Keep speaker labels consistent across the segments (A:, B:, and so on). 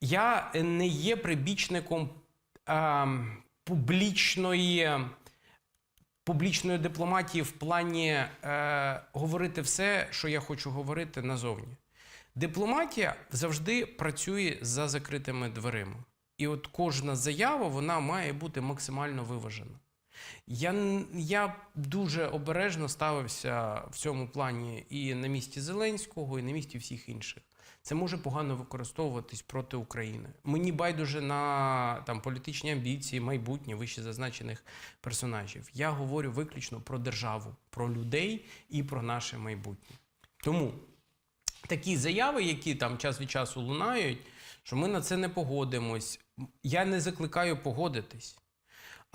A: Я не є прибічником е, публічної, публічної дипломатії в плані е, говорити все, що я хочу говорити назовні. Дипломатія завжди працює за закритими дверима. І от кожна заява вона має бути максимально виважена. Я, я дуже обережно ставився в цьому плані і на місці Зеленського, і на місці всіх інших. Це може погано використовуватись проти України. Мені байдуже на там політичні амбіції, майбутнє вище зазначених персонажів. Я говорю виключно про державу, про людей і про наше майбутнє. Тому такі заяви, які там час від часу лунають, що ми на це не погодимось. Я не закликаю погодитись.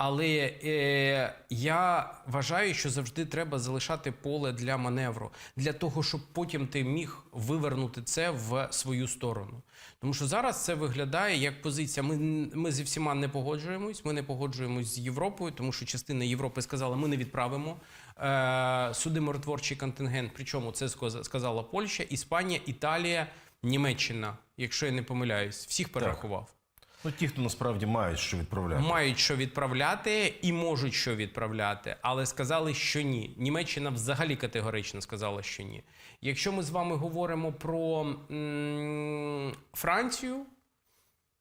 A: Але е, я вважаю, що завжди треба залишати поле для маневру, для того, щоб потім ти міг вивернути це в свою сторону. Тому що зараз це виглядає як позиція. Ми, ми зі всіма не погоджуємось. Ми не погоджуємось з Європою, тому що частина Європи сказала, ми не відправимо е, суди миротворчий контингент. Причому це сказала Польща, Іспанія, Італія, Німеччина, якщо я не помиляюсь, всіх перерахував.
B: Ну, ті, хто насправді мають що відправляти.
A: Мають що відправляти і можуть що відправляти, але сказали, що ні. Німеччина взагалі категорично сказала, що ні. Якщо ми з вами говоримо про м, Францію,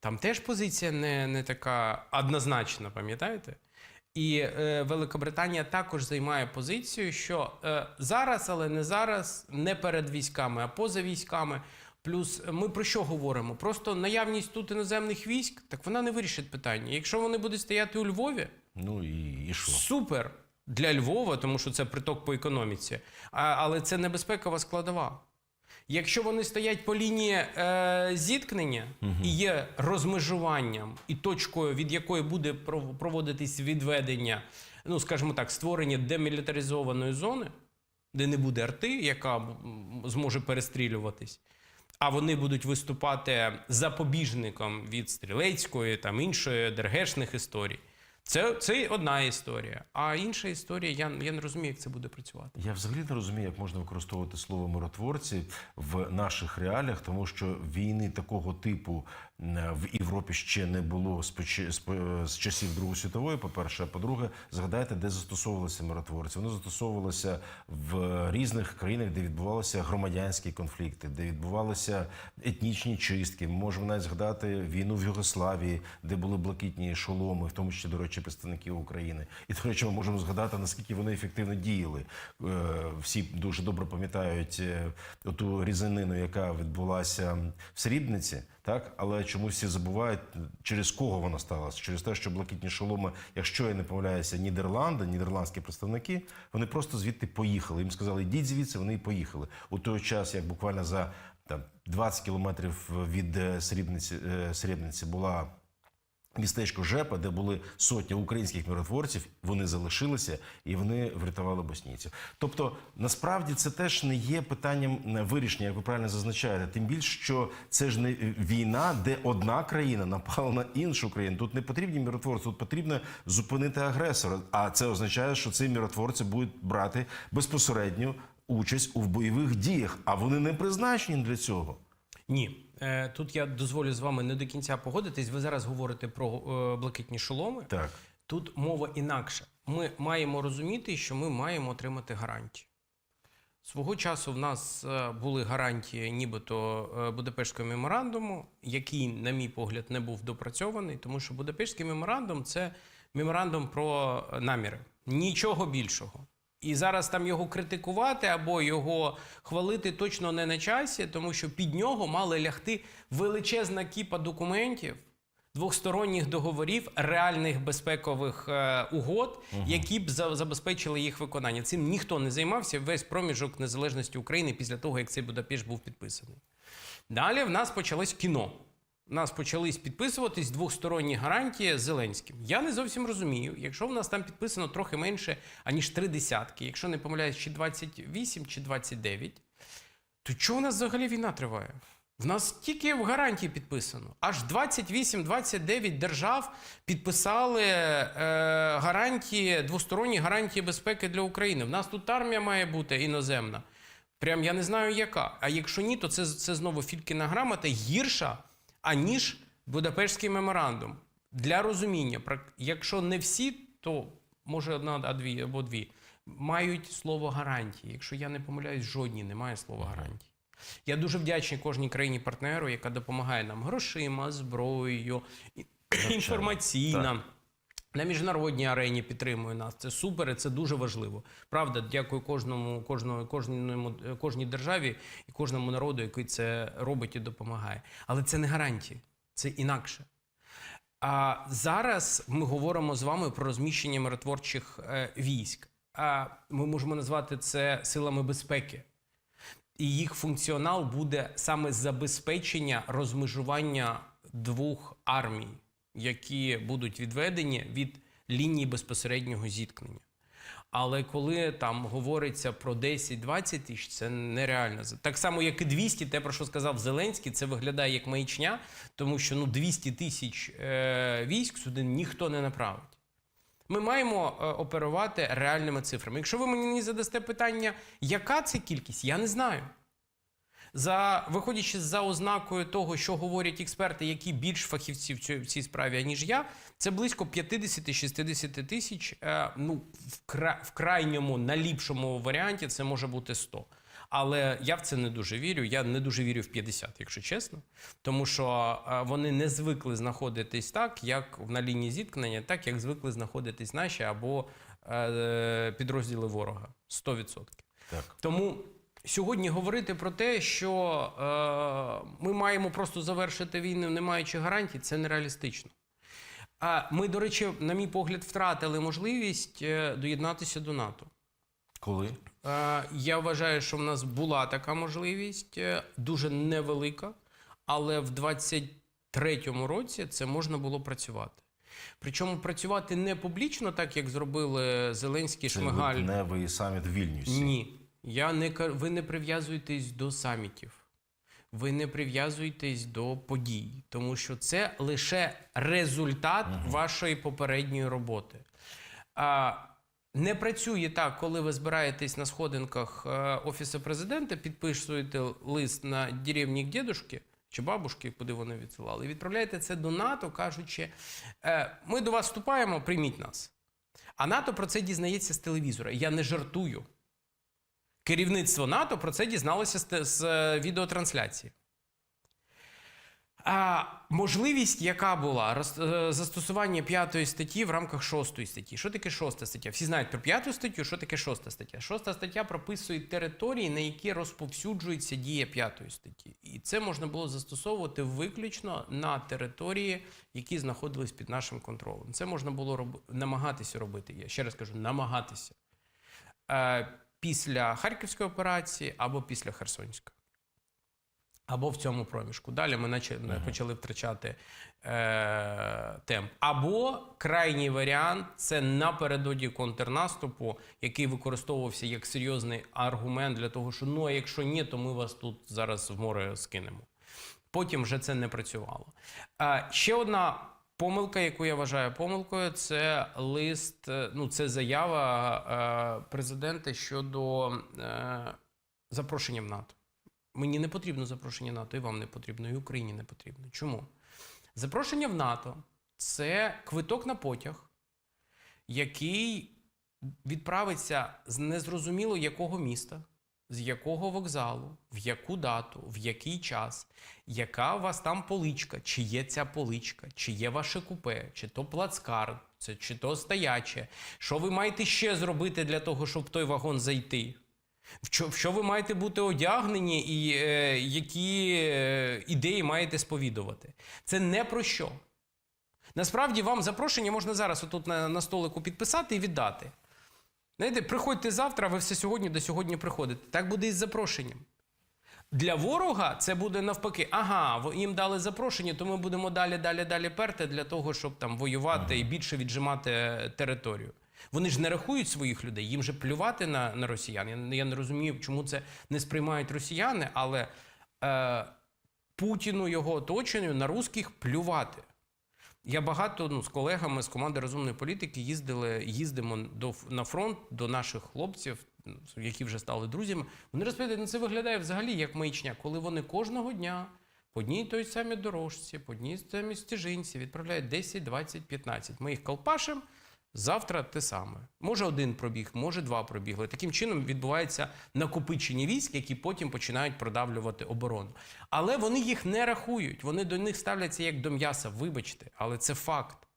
A: там теж позиція не, не така однозначна, пам'ятаєте? І е, Великобританія також займає позицію, що е, зараз, але не зараз, не перед військами, а поза військами. Плюс ми про що говоримо? Просто наявність тут іноземних військ, так вона не вирішить питання. Якщо вони будуть стояти у Львові,
B: Ну і, і що?
A: супер для Львова, тому що це приток по економіці, а, але це небезпекова складова. Якщо вони стоять по лінії е, зіткнення і є розмежуванням і точкою, від якої буде проводитись відведення, ну скажімо так, створення демілітаризованої зони, де не буде арти, яка зможе перестрілюватись, а вони будуть виступати запобіжником від стрілецької там іншої дергешних історій. Це, це одна історія. А інша історія, я, я не розумію, як це буде працювати.
B: Я взагалі не розумію, як можна використовувати слово миротворці в наших реаліях, тому що війни такого типу в Європі ще не було з, з часів Другої світової. По перше, а по-друге, згадайте, де застосовувалися миротворці. Вони застосовувалися в різних країнах, де відбувалися громадянські конфлікти, де відбувалися етнічні чистки. Можемо навіть згадати війну в Югославії, де були блакитні шоломи, в тому числі, до речі, представників України. І до речі, ми можемо згадати, наскільки вони ефективно діяли. Е, Всі дуже добре пам'ятають е, ту різанину, яка відбулася в Срібниці. Так, але чомусь всі забувають, через кого вона сталася? Через те, що блакитні шоломи, якщо я не помиляюся, Нідерланди, нідерландські представники, вони просто звідти поїхали. Їм сказали, йдіть звідси, вони і поїхали. У той час, як буквально за там 20 кілометрів від е, Срібниці, Срібниці була містечко Жепа, де були сотні українських миротворців, вони залишилися і вони врятували боснійців. Тобто, насправді це теж не є питанням е, вирішення, як ви правильно зазначаєте. Тим більше, що це ж не війна, де одна країна напала на іншу країну. Тут не потрібні миротворці, тут потрібно зупинити агресора. А це означає, що ці миротворці будуть брати безпосередню участь у бойових діях, а вони не призначені для цього.
A: Ні, Е, тут я дозволю з вами не до кінця погодитись. Ви зараз говорите про е, блакитні шоломи.
B: Так.
A: Тут мова інакша. Ми маємо розуміти, що ми маємо отримати гарантії. Свого часу в нас е, були гарантії, нібито е, Будапештського меморандуму, який, на мій погляд, не був допрацьований, тому що Будапештський меморандум це меморандум про е, наміри. Нічого більшого. І зараз там його критикувати або його хвалити точно не на часі, тому що під нього мали лягти величезна кіпа документів, двосторонніх договорів, реальних безпекових е, угод, які б за- забезпечили їх виконання. Цим ніхто не займався весь проміжок незалежності України після того, як цей Будапешт був підписаний. Далі в нас почалось кіно. Нас почались підписуватись двосторонні гарантії з Зеленським. Я не зовсім розумію, якщо в нас там підписано трохи менше, аніж три десятки, якщо не помиляюсь, чи 28, чи 29, то чого у нас взагалі війна триває? В нас тільки в гарантії підписано. Аж 28-29 держав підписали е, гарантії, двосторонні гарантії безпеки для України. В нас тут армія має бути іноземна. Прям я не знаю яка. А якщо ні, то це, це знову фількіна грамота гірша аніж Будапештський меморандум. Для розуміння, якщо не всі, то може одна, а дві або дві мають слово гарантії. Якщо я не помиляюсь, жодні не має слова гарантії. Я дуже вдячний кожній країні партнеру, яка допомагає нам грошима, зброєю, інформаційно. На міжнародній арені підтримує нас. Це супер, і це дуже важливо. Правда, дякую кожному, кожному, кожному, кожній державі і кожному народу, який це робить і допомагає. Але це не гарантії, це інакше. А зараз ми говоримо з вами про розміщення миротворчих е, військ. А ми можемо назвати це силами безпеки. І їх функціонал буде саме забезпечення розмежування двох армій, які будуть відведені від лінії безпосереднього зіткнення. Але коли там говориться про 10-20 тисяч, це нереально. Так само, як і 200, те, про що сказав Зеленський, це виглядає як маячня, тому що ну 200 тисяч е, військ сюди ніхто не направить. Ми маємо е, оперувати реальними цифрами. Якщо ви мені задасте питання, яка це кількість, я не знаю. За виходячи за ознакою того, що говорять експерти, які більш фахівці в цій, в цій справі, ніж я, це близько 50-60 тисяч. Е, ну, в, кра, в крайньому наліпшому варіанті це може бути 100. Але я в це не дуже вірю. Я не дуже вірю в 50, якщо чесно. Тому що е, вони не звикли знаходитись так, як на лінії зіткнення, так як звикли знаходитись наші або е, підрозділи ворога. 100%.
B: Так.
A: Тому сьогодні говорити про те, що е, ми маємо просто завершити війну, не маючи гарантій, це нереалістично. А ми, до речі, на мій погляд, втратили можливість е, доєднатися до НАТО.
B: Коли?
A: Е, Я вважаю, що в нас була така можливість, е, дуже невелика, але в 23-му році це можна було працювати. Причому працювати не публічно, так як зробили Зеленський,
B: Це
A: Шмигаль.
B: липневий саміт в Вільнюсі.
A: Ні. Я не ви не прив'язуєтесь до самітів. Ви не прив'язуєтесь до подій, тому що це лише результат вашої попередньої роботи. А, не працює так, коли ви збираєтесь на сходинках е, Офісу президента, підписуєте лист на деревні к дедушки чи бабушки, куди вони відсилали, і відправляєте це до НАТО, кажучи, е, ми до вас вступаємо, прийміть нас. А НАТО про це дізнається з телевізора. Я не жартую. Керівництво НАТО про це дізналося з, з е, відеотрансляції. А можливість, яка була роз- е, застосування п'ятої статті в рамках шостої статті. Що таке шоста стаття? Всі знають про п'яту статтю, що таке шоста стаття. Шоста стаття прописує території, на які розповсюджується дія п'ятої статті. І це можна було застосовувати виключно на території, які знаходились під нашим контролем. Це можна було роб... намагатися робити. Я ще раз кажу, намагатися. Е, після Харківської операції або після Херсонської. Або в цьому проміжку. Далі ми наче, почали втрачати е, темп. Або крайній варіант це напередодні контрнаступу, який використовувався як серйозний аргумент для того, що ну а якщо ні, то ми вас тут зараз в море скинемо. Потім вже це не працювало. Е, ще одна помилка, яку я вважаю помилкою, це лист, е, ну це заява е, президента щодо е, запрошення в НАТО. Мені не потрібно запрошення НАТО, і вам не потрібно, і Україні не потрібно. Чому? Запрошення в НАТО це квиток на потяг, який відправиться з незрозуміло якого міста, з якого вокзалу, в яку дату, в який час, яка у вас там поличка, чи є ця поличка, чи є ваше купе, чи то плацкарт, чи то стояче. Що ви маєте ще зробити для того, щоб в той вагон зайти? В що ви маєте бути одягнені і е, які е, ідеї маєте сповідувати? Це не про що. Насправді вам запрошення можна зараз отут на, на столику підписати і віддати. Знаєте, приходьте завтра, ви все сьогодні до сьогодні приходите. Так буде і з запрошенням. Для ворога це буде навпаки. Ага, їм дали запрошення, то ми будемо далі, далі, далі перти для того, щоб там воювати і більше віджимати е, територію. Вони ж не рахують своїх людей, їм же плювати на, на росіян. Я, я не розумію, чому це не сприймають росіяни, але е, Путіну його оточенню на русських плювати. Я багато ну, з колегами з команди розумної політики їздили, їздимо до, на фронт до наших хлопців, ну, які вже стали друзями. Вони розповідають, ну це виглядає взагалі як маячня, коли вони кожного дня по одній той самій дорожці, по одній той самій стежинці відправляють 10, 20, 15. Ми їх колпашимо. Завтра те саме. Може один пробіг, може два пробігли. Таким чином відбувається накопичення військ, які потім починають продавлювати оборону. Але вони їх не рахують. Вони до них ставляться як до м'яса. Вибачте, але це факт.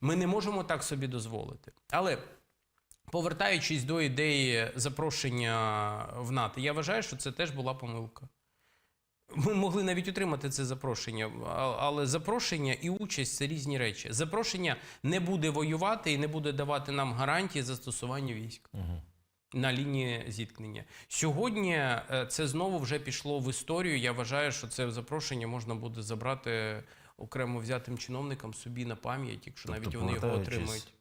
A: Ми не можемо так собі дозволити. Але повертаючись до ідеї запрошення в НАТО, я вважаю, що це теж була помилка. Ми могли навіть отримати це запрошення, але запрошення і участь це різні речі. Запрошення не буде воювати і не буде давати нам гарантії застосування військ на лінії зіткнення. Сьогодні е, це знову вже пішло в історію. Я вважаю, що це запрошення можна буде забрати окремо взятим чиновникам собі на пам'ять, якщо
B: Тобто,
A: навіть вони його отримають.